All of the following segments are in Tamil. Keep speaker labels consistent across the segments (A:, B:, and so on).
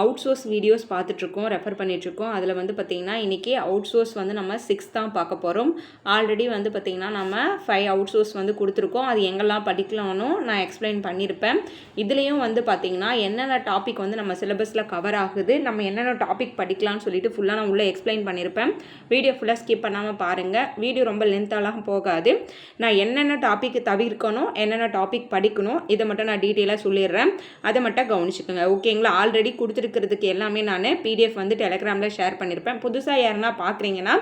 A: அவுட் சோர்ஸ் வீடியோஸ் பார்த்துட்ருக்கோம் ரெஃபர் பண்ணிகிட்ருக்கோம் அதில் வந்து பார்த்திங்கன்னா இன்றைக்கி அவுட் சோர்ஸ் வந்து நம்ம சிக்ஸ் தான் பார்க்க போகிறோம் ஆல்ரெடி வந்து பார்த்திங்கன்னா நம்ம ஃபைவ் அவுட் சோர்ஸ் வந்து கொடுத்துருக்கோம். அது எங்கெல்லாம் படிக்கலாம்னு நான் எக்ஸ்பிளைன் பண்ணியிருப்பேன் இதுலேயும் வந்து பார்த்திங்கன்னா என்னென்ன டாபிக் வந்து நம்ம சிலபஸில் கவர் ஆகுது நம்ம என்னென்ன டாபிக் படிக்கலாம்னு சொல்லிட்டு ஃபுல்லாக நான் உள்ளே எக்ஸ்பிளைன் பண்ணியிருப்பேன் வீடியோ ஃபுல்லாக ஸ்கிப் பண்ணாமல் பாருங்கள் வீடியோ ரொம்ப லென்த்தாலாம் போகாது. நான் என்னென்ன டாபிக் தவிர்க்கணும் என்னென்ன டாபிக் படிக்கணும் இதை மட்டும் நான் டீட்டெயிலாக சொல்லிடுறேன். அதை மட்டும் கவனிச்சுக்கோங்க. ஓகேங்களா ஆல்ரெடி கொடுத்துருக்கிறதுக்கு எல்லாமே நான் பிடிஎஃப் வந்து டெலகிராமில் ஷேர் பண்ணியிருப்பேன் புதுசாக யாருன்னா பார்க்குறீங்கன்னா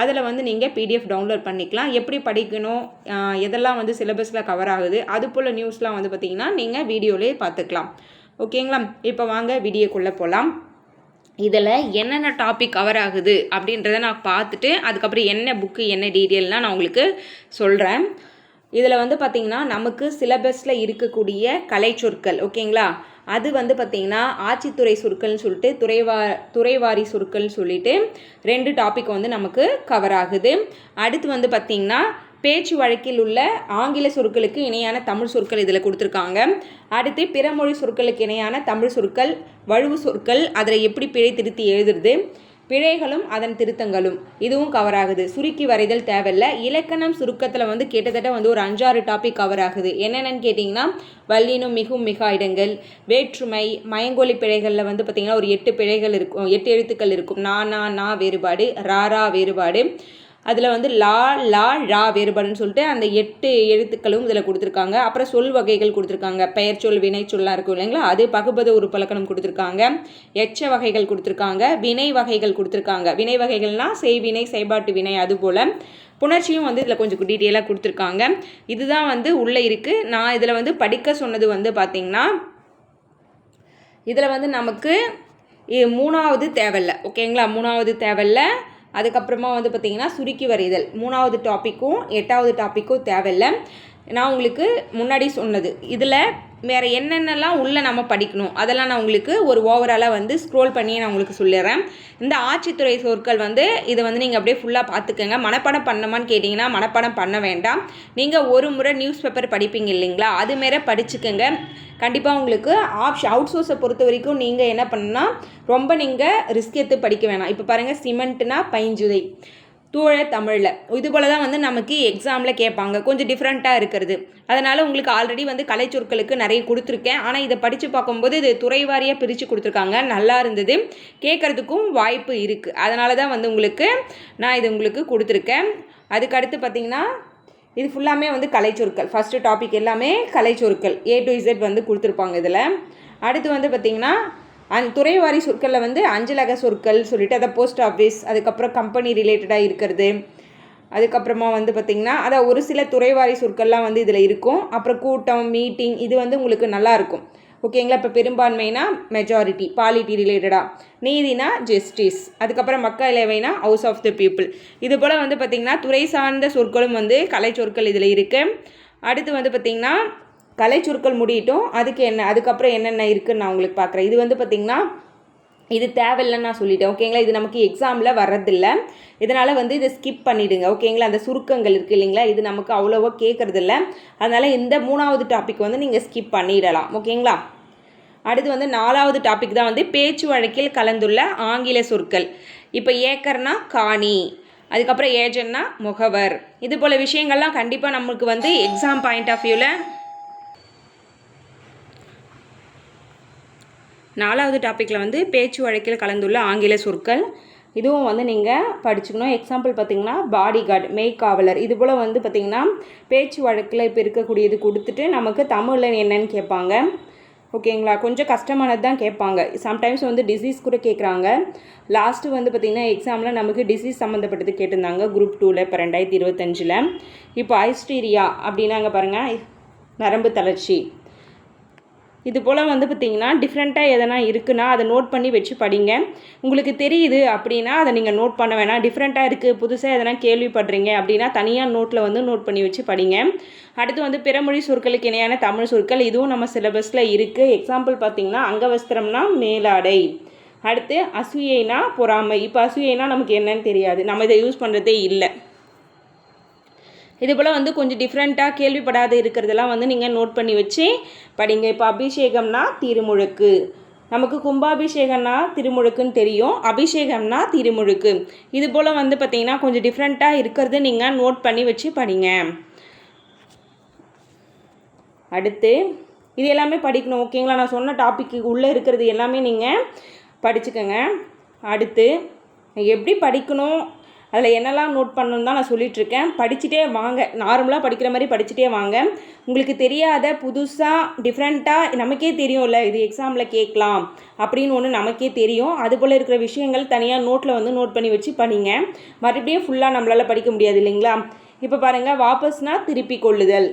A: அதில் வந்து நீங்கள் பிடிஎஃப் டவுன்லோட் பண்ணிக்கலாம். எப்படி படிக்கணும் எதெல்லாம் வந்து சிலபஸில் கவர் ஆகுது அது போல் நியூஸ்லாம் வந்து பார்த்திங்கன்னா நீங்கள் வீடியோலேயே பார்த்துக்கலாம் ஓகேங்களா? இப்போ வாங்க வீடியோக்குள்ளே போகலாம் இதில் என்னென்ன டாபிக் கவர் ஆகுது அப்படின்றத நான் பார்த்துட்டு அதுக்கப்புறம் என்ன புக்கு என்ன டீட்டெயில்னால் நான் உங்களுக்கு சொல்கிறேன் இதில் வந்து பார்த்திங்கன்னா நமக்கு சிலபஸில் இருக்கக்கூடிய கலைச்சொற்கள் ஓகேங்களா? அது வந்து பார்த்திங்கன்னா ஆட்சித்துறை சொற்கள்னு சொல்லிட்டு துறைவா துறைவாரி சொற்கள்னு சொல்லிட்டு ரெண்டு டாபிக் வந்து நமக்கு கவர் ஆகுது. அடுத்து வந்து பார்த்திங்கன்னா பேச்சு வழக்கில் உள்ள ஆங்கில சொற்களுக்கு இணையான தமிழ் சொற்கள் இதில் கொடுத்துருக்காங்க. அடுத்து பிறமொழி சொற்களுக்கு இணையான தமிழ் சொற்கள் வழுவு சொற்கள் அதில் எப்படி பிழை திருத்தி எழுதுறது பிழைகளும் அதன் திருத்தங்களும். இதுவும் கவர் ஆகுது சுருக்கி வரைதல் தேவையில்ல. இலக்கணம் சுருக்கத்தில் வந்து கிட்டத்தட்ட வந்து ஒரு அஞ்சாறு டாபிக் கவர் ஆகுது. என்னென்னு கேட்டிங்கன்னா வல்லினும் மிகும் மிகா இடங்கள் வேற்றுமை மயங்கொலி பிழைகளில் வந்து பார்த்திங்கன்னா ஒரு எட்டு பிழைகள் இருக்கும் எட்டு எழுத்துக்கள் இருக்கும். நா நா நா வேறுபாடு ராரா வேறுபாடு அதில் வந்து லா லா ழா வேறுபாடுன்னு சொல்லிட்டு அந்த எட்டு எழுத்துக்களும் இதில் கொடுத்துருக்காங்க. அப்புறம் சொல் வகைகள் கொடுத்துருக்காங்க. பெயர் சொல் வினை சொல்லாம் இருக்கும் இல்லைங்களா? அது பகுபத உறுப்பலக்கணம் கொடுத்துருக்காங்க. எச்ச வகைகள் கொடுத்துருக்காங்க. வினை வகைகள் கொடுத்துருக்காங்க. வினை வகைகள்னால் செய்வினை செயல்பாட்டு வினை அதுபோல் புணர்ச்சியும் வந்து இதில் கொஞ்சம் டீட்டெயிலாக கொடுத்துருக்காங்க. இதுதான் வந்து உள்ளே இருக்குது நான் இதில் வந்து படிக்க சொன்னது வந்து பார்த்திங்கன்னா இதில் வந்து நமக்கு மூணாவது தேவையில்லை. ஓகேங்களா? மூணாவது தேவையில்லை. அதுக்கப்புறமா வந்து பார்த்திங்கன்னா சுருக்கி வரைதல். மூணாவது டாப்பிக்கும் எட்டாவது டாப்பிக்கும் தேவையில்ல. நான் உங்களுக்கு முன்னாடி சொன்னது. இதில் வேறு என்னென்னலாம் உள்ளே நம்ம படிக்கணும்? அதெல்லாம் நான் உங்களுக்கு ஒரு ஓவராலாக வந்து ஸ்க்ரோல் பண்ணி நான் உங்களுக்கு சொல்லிடுறேன். இந்த ஆட்சித்துறை சொற்கள் வந்து இதை வந்து நீங்கள் அப்படியே ஃபுல்லாக பார்த்துக்கங்க. மனப்பாடம் பண்ணமான்னு கேட்டிங்கன்னா மனப்பாடம் பண்ண வேண்டாம். நீங்கள் ஒரு முறை நியூஸ் பேப்பர் படிப்பீங்க இல்லைங்களா? அது மாரி படிச்சுக்கோங்க. கண்டிப்பாக உங்களுக்கு ஆப்ஷன் அவுட் சோர்ஸை பொறுத்த வரைக்கும் நீங்கள் என்ன பண்ணால் ரொம்ப நீங்கள் ரிஸ்க் எடுத்து படிக்க வேணாம். இப்போ பாருங்கள் சிமெண்ட்னா பைஞ்சுதை. தூழ தமிழில். இது போல தான் வந்து நமக்கு எக்ஸாமில் கேட்பாங்க. கொஞ்சம் டிஃப்ரெண்ட்டாக இருக்கிறது. அதனால் உங்களுக்கு ஆல்ரெடி வந்து கலைச்சொற்களுக்கு நிறைய கொடுத்துருக்கேன். ஆனால் இதை படித்து பார்க்கும்போது இது துறைவாரியாக பிரித்து கொடுத்துருக்காங்க. நல்லா இருந்தது. கேட்குறதுக்கும் வாய்ப்பு இருக்குது அதனால தான் வந்து உங்களுக்கு நான் இது உங்களுக்கு கொடுத்துருக்கேன். அதுக்கடுத்து பார்த்தீங்கன்னா இது ஃபுல்லாமே வந்து கலைச்சொற்கள் ஃபஸ்ட்டு டாபிக் எல்லாமே கலைச்சொற்கள் ஏ டு இசட் வந்து கொடுத்துருப்பாங்க இதில். அடுத்து வந்து பார்த்திங்கன்னா அந் துறைவாரி சொற்களில் வந்து அஞ்சலக சொற்கள் சொல்லிட்டு அதை போஸ்ட் ஆஃபீஸ் அதுக்கப்புறம் கம்பெனி ரிலேட்டடாக இருக்கிறது. அதுக்கப்புறமா வந்து பார்த்திங்கன்னா அதான் ஒரு சில துறைவாரி சொற்கள்லாம் வந்து இதில் இருக்கும். அப்புறம் கூட்டம் மீட்டிங் இது வந்து உங்களுக்கு நல்லாயிருக்கும் ஓகேங்களா இப்போ பெரும்பான்மைனா மெஜாரிட்டி பாலிட்டி ரிலேட்டடாக நீதினா ஜஸ்டிஸ் அதுக்கப்புறம் மக்கள் இலவைனா ஹவுஸ் ஆஃப் த பீப்புள் இது போல் வந்து பார்த்திங்கன்னா துறை சார்ந்த சொற்களும் வந்து கலை சொற்கள் இதில் இருக்குது அடுத்து வந்து பார்த்திங்கன்னா கலை சொற்கள் முடியட்டும் அதுக்கு என்ன அதுக்கப்புறம் என்னென்ன இருக்குன்னு நான் உங்களுக்கு பார்க்குறேன். இது வந்து பார்த்திங்கன்னா இது தேவையில்லைன்னு நான் சொல்லிட்டேன். ஓகேங்களா இது நமக்கு எக்ஸாமில் வர்றதில்ல. இதனால் வந்து இதை ஸ்கிப் பண்ணிவிடுங்க ஓகேங்களா அந்த சுருக்கங்கள் இருக்குது இல்லைங்களா? இது நமக்கு அவ்வளோவா கேட்குறதில்ல. அதனால் இந்த மூணாவது டாபிக் வந்து நீங்கள் ஸ்கிப் பண்ணிடலாம். ஓகேங்களா அடுத்து வந்து நாலாவது டாபிக் தான் வந்து பேச்சு வழக்கில் கலந்துள்ள ஆங்கில சொற்கள். இப்போ ஏக்கர்னா காணி அதுக்கப்புறம் ஏஜன்னா முகவர். இது போல் விஷயங்கள்லாம் கண்டிப்பாக நம்மளுக்கு வந்து எக்ஸாம் பாயிண்ட் ஆஃப் வியூவில் நாலாவது டாப்பிக்கில் வந்து பேச்சு வழக்கில் கலந்துள்ள ஆங்கில சொற்கள். இதுவும் வந்து நீங்கள் படிச்சுக்கணும். எக்ஸாம்பிள் பார்த்தீங்கன்னா பாடி கார்டு மெய்க்காவலர் இது போல் வந்து பார்த்திங்கன்னா பேச்சு வழக்கில் இப்போ இருக்கக்கூடியது கொடுத்துட்டு நமக்கு தமிழில் என்னன்னு கேட்பாங்க. ஓகேங்களா? கொஞ்சம் கஷ்டமானது தான் கேட்பாங்க. சம்டைம்ஸ் வந்து டிசீஸ் கூட கேட்குறாங்க. லாஸ்ட்டு வந்து பார்த்திங்கன்னா எக்ஸாமில் நமக்கு டிசீஸ் சம்மந்தப்பட்டது கேட்டிருந்தாங்க. குரூப் டூவில் இப்போ ரெண்டாயிரத்தி இருபத்தஞ்சில். இப்போ ஐஸ்டீரியா அப்படின்னாங்க பாருங்கள் நரம்பு தளர்ச்சி. இது போல் வந்து பார்த்திங்கன்னா டிஃப்ரெண்ட்டாக எதனா இருக்குன்னா அதை நோட் பண்ணி வச்சு படிங்க. உங்களுக்கு தெரியுது அப்படின்னா அதை நீங்கள் நோட் பண்ண வேணாம். டிஃப்ரெண்ட்டாக இருக்குது புதுசாக எதனா கேள்விப்படுறீங்க அப்படின்னா தனியாக நோட்டில் வந்து நோட் பண்ணி வச்சு படிங்க. அடுத்து வந்து பிறமொழி சொற்களுக்கு இணையான தமிழ் சொற்கள் இதுவும் நம்ம சிலபஸில் இருக்குது எக்ஸாம்பிள் பார்த்திங்கன்னா அங்கவஸ்திரம்னா மேலாடை. அடுத்து அசூயைனா பொறாமை. இப்போ அசூயைனா நமக்கு என்னன்னு தெரியாது. நம்ம இதை யூஸ் பண்ணுறதே இல்லை. இது போல் வந்து கொஞ்சம் டிஃப்ரெண்ட்டாக கேள்விப்படாத இருக்கிறதெல்லாம் வந்து நீங்கள் நோட் பண்ணி வச்சு படிங்க. இப்போ அபிஷேகம்னா திருமுழுக்கு. நமக்கு கும்பாபிஷேகம்னா திருமுழுக்குன்னு தெரியும். அபிஷேகம்னா திருமுழுக்கு. இது போல் வந்து பார்த்திங்கன்னா கொஞ்சம் டிஃப்ரெண்ட்டாக இருக்கிறது நீங்கள் நோட் பண்ணி வச்சு படிங்க. அடுத்து இது எல்லாமே படிக்கணும். ஓகேங்களா? நான் சொன்ன டாபிக்கு உள்ளே இருக்கிறது எல்லாமே நீங்கள் படிச்சுக்கோங்க. அடுத்து எப்படி படிக்கணும்? அதில் என்னெல்லாம் நோட் பண்ணணும் தான் நான் சொல்லிகிட்ருக்கேன் படிச்சுட்டே வாங்க. நார்மலாக படிக்கிற மாதிரி படிச்சுட்டே வாங்க. உங்களுக்கு தெரியாத புதுசாக டிஃப்ரெண்ட்டாக நமக்கே தெரியும்ல இது எக்ஸாமில் கேட்கலாம் அப்படின்னு ஒன்று நமக்கே தெரியும். அதுபோல் இருக்கிற விஷயங்கள் தனியாக நோட்டில் வந்து நோட் பண்ணி வச்சு பண்ணிங்க. மறுபடியும் ஃபுல்லாக நம்மளால் படிக்க முடியாது இல்லைங்களா? இப்போ பாருங்கள் வாபஸ்னால் திருப்பி கொள்ளுதல்.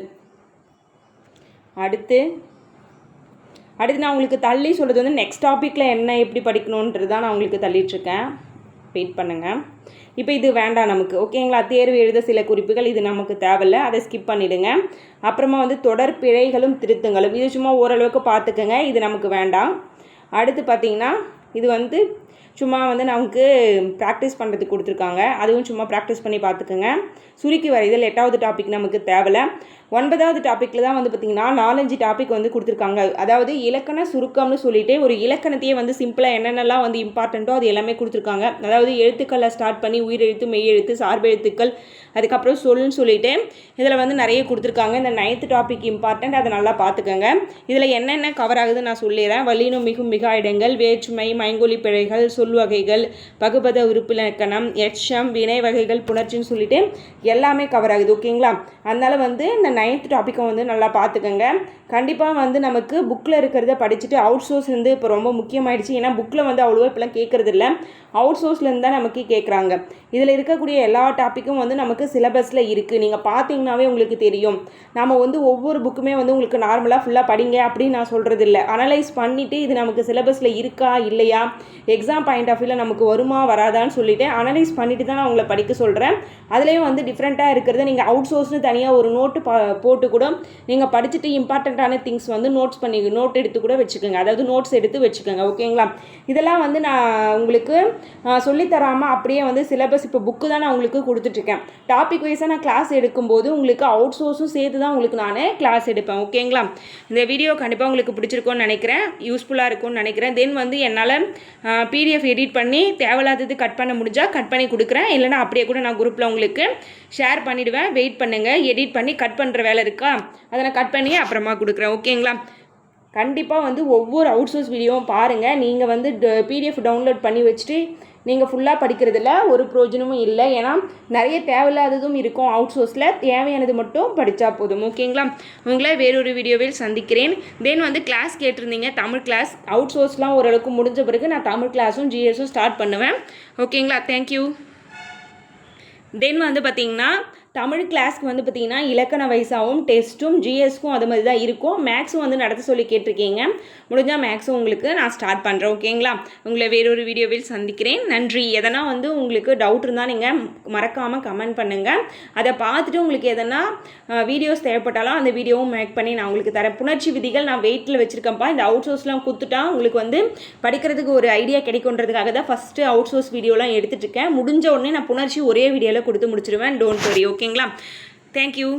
A: அடுத்து அடுத்து நான் உங்களுக்கு தள்ளி சொல்கிறது வந்து நெக்ஸ்ட் டாப்பிக்கில் என்ன எப்படி படிக்கணுன்றது தான் நான் உங்களுக்கு தள்ளிட்டுருக்கேன். வெயிட் பண்ணுங்கள் இப்போ இது வேண்டாம் நமக்கு ஓகேங்களா தேர்வு எழுத சில குறிப்புகள் இது நமக்கு தேவையில்ல. அதை ஸ்கிப் பண்ணிவிடுங்க அப்புறமா வந்து தொடர் பிழைகளும் திருத்தங்களும். இது சும்மா ஓரளவுக்கு பார்த்துக்கோங்க. இது நமக்கு வேண்டாம். அடுத்து பார்த்திங்கன்னா இது வந்து சும்மா வந்து நமக்கு ப்ராக்டிஸ் பண்ணுறதுக்கு கொடுத்துருக்காங்க. அதுவும் சும்மா ப்ராக்டிஸ் பண்ணி பார்த்துக்கோங்க. சுருக்கி வரைதல் எட்டாவது டாபிக் நமக்கு தேவையில்ல. ஒன்பதாவது டாப்பிக்கில் தான் வந்து பார்த்திங்கன்னா நாலஞ்சு டாபிக் வந்து கொடுத்துருக்காங்க. அதாவது இலக்கண சுருக்கம்னு சொல்லிட்டு ஒரு இலக்கணத்தையே வந்து சிம்பிளாக என்னென்னலாம் வந்து இம்பார்ட்டண்ட்டோ அது எல்லாமே கொடுத்துருக்காங்க. அதாவது எழுத்துக்களை ஸ்டார்ட் பண்ணி உயிரெழுத்து மெய்யெழுத்து சார்பெழுத்துக்கள் அதுக்கப்புறம் சொல்லுன்னு சொல்லிட்டு இதில் வந்து நிறைய கொடுத்துருக்காங்க. இந்த நைன்த் டாபிக் இம்பார்ட்டண்ட் அதை நல்லா பார்த்துக்கோங்க. இதில் என்னென்ன கவர் ஆகுதுன்னு நான் சொல்லிடுறேன். வலினும் மிகும் மிகா இடங்கள் வேற்றுமை மைங்கொலி பிழைகள் சொல் வகைகள் பகுபத உறுப்பிலக்கணம் எச்சம் வினை வகைகள் புணர்ச்சின்னு சொல்லிட்டு எல்லாமே கவர் ஆகுது. ஓகேங்களா அதனால் வந்து இந்த நைன்த் டாப்பிக்கை வந்து நல்லா பார்த்துக்கோங்க. கண்டிப்பாக வந்து நமக்கு புக்கில் இருக்கிறத படிச்சுட்டு அவுட் சோர்ஸ் வந்து இப்போ ரொம்ப முக்கியமாயிடுச்சு. ஏன்னா புக்கில் வந்து அவ்வளோவா இப்போலாம் கேட்குறது இல்லை அவுட் சோர்ஸ்லேருந்து தான் நமக்கு கேட்குறாங்க இதில் இருக்கக்கூடிய எல்லா டாப்பிக்கும் வந்து நமக்கு சிலபஸில் இருக்குது நீங்கள் பார்த்தீங்கன்னாவே உங்களுக்கு தெரியும். நம்ம வந்து ஒவ்வொரு புக்குமே வந்து உங்களுக்கு நார்மலாக ஃபுல்லாக படிங்க அப்படின்னு நான் சொல்கிறது இல்லை அனலைஸ் பண்ணிவிட்டு இது நமக்கு சிலபஸில் இருக்கா இல்லையா? எக்ஸாம் பாயிண்ட் ஆஃப் வியூவில் நமக்கு வருமா வராதான்னு சொல்லிவிட்டு அனலைஸ் பண்ணிவிட்டு தான் நான் உங்களை படிக்க சொல்கிறேன் அதுலேயும் வந்து டிஃப்ரெண்ட்டாக இருக்கிறத நீங்கள் அவுட் சோர்ஸ்னு தனியாக ஒரு நோட்டு போட்டு கூட நீங்கள் படிச்சுட்டு இம்பார்ட்டண்ட்டான திங்ஸ் வந்து நோட்ஸ் பண்ணி நோட் எடுத்து கூட வச்சுக்கோங்க. அதாவது நோட்ஸ் எடுத்து வச்சுக்கோங்க ஓகேங்களா இதெல்லாம் வந்து நான் உங்களுக்கு சொல்லித்தராமல் அப்படியே வந்து சிலபஸ் இப்போ புக்கு தான் நான் உங்களுக்கு கொடுத்துட்ருக்கேன் டாபிக் வைஸாக நான் கிளாஸ் எடுக்கும்போது உங்களுக்கு அவுட் சோர்ஸும் சேர்த்து தான் உங்களுக்கு நான் கிளாஸ் எடுப்பேன். ஓகேங்களா இந்த வீடியோ கண்டிப்பாக உங்களுக்கு பிடிச்சிருக்கோன்னு நினைக்கிறேன். யூஸ்ஃபுல்லாக இருக்கும்னு நினைக்கிறேன். தென் வந்து என்னால் பிடிஎஃப் எடிட் பண்ணி தேவையில்லாதது கட் பண்ண முடிஞ்சால் கட் பண்ணி கொடுக்குறேன். இல்லைனா அப்படியே கூட நான் குரூப்பில் உங்களுக்கு ஷேர் பண்ணிவிடுவேன் வெயிட் பண்ணுங்கள் எடிட் பண்ணி கட் பண்ணுற வேலை இருக்கா? அதை நான் கட் பண்ணி அப்புறமா கொடுக்குறேன். ஓகேங்களா கண்டிப்பாக வந்து ஒவ்வொரு அவுட் சோர்ஸ் வீடியோவும் பாருங்கள் நீங்கள் வந்து பிடிஎஃப் டவுன்லோட் பண்ணி வச்சுட்டு நீங்கள் ஃபுல்லாக படிக்கிறதுல ஒரு ப்ரோஜனமும் இல்லை. ஏன்னா நிறைய தேவையில்லாததும் இருக்கும். அவுட் சோர்ஸில் தேவையானது மட்டும் படித்தா போதும். ஓகேங்களா? உங்களை வேறொரு வீடியோவில் சந்திக்கிறேன். தென் வந்து கிளாஸ் கேட்டிருந்தீங்க. தமிழ் கிளாஸ் அவுட் சோர்ஸ்லாம் ஓரளவுக்கு முடிஞ்ச பிறகு நான் தமிழ் கிளாஸும் ஜிஎஸும் ஸ்டார்ட் பண்ணுவேன். ஓகேங்களா? தேங்க்யூ தென் வந்து பார்த்திங்கன்னா தமிழ் கிளாஸ்க்கு வந்து பார்த்திங்கன்னா இலக்கண வயசாகவும் டெஸ்ட்டும் ஜிஎஸ்க்கும் அது மாதிரி தான் இருக்கும். மேக்ஸும் வந்து நடத்த சொல்லி கேட்டிருக்கீங்க. முடிஞ்சால் மேக்ஸும் உங்களுக்கு நான் ஸ்டார்ட் பண்ணுறேன் ஓகேங்களா உங்களை வேறொரு வீடியோவில் சந்திக்கிறேன். நன்றி. எதனா வந்து உங்களுக்கு டவுட் இருந்தால் நீங்கள் மறக்காமல் கமெண்ட் பண்ணுங்கள் அதை பார்த்துட்டு உங்களுக்கு எதனா வீடியோஸ் தேவைப்பட்டாலும் அந்த வீடியோவும் மேக் பண்ணி நான் உங்களுக்கு தரேன். புணர்ச்சி விதிகள் நான் வெயிட்டில் வச்சுருக்கேன்ப்பா. இந்த அவுட் சோர்ஸ்லாம் கொடுத்துட்டா உங்களுக்கு வந்து படிக்கிறதுக்கு ஒரு ஐடியா கிடைக்குன்றதுக்காக தான் ஃபஸ்ட்டு அவுட் சோர்ஸ் வீடியோலாம் எடுத்துகிட்டு இருக்கேன். முடிஞ்ச உடனே நான் புணர்ச்சி ஒரே வீடியோவில் கொடுத்து முடிச்சிருவேன். டோன்ட் வரி ஓகேங்களா? தேங்க்யூ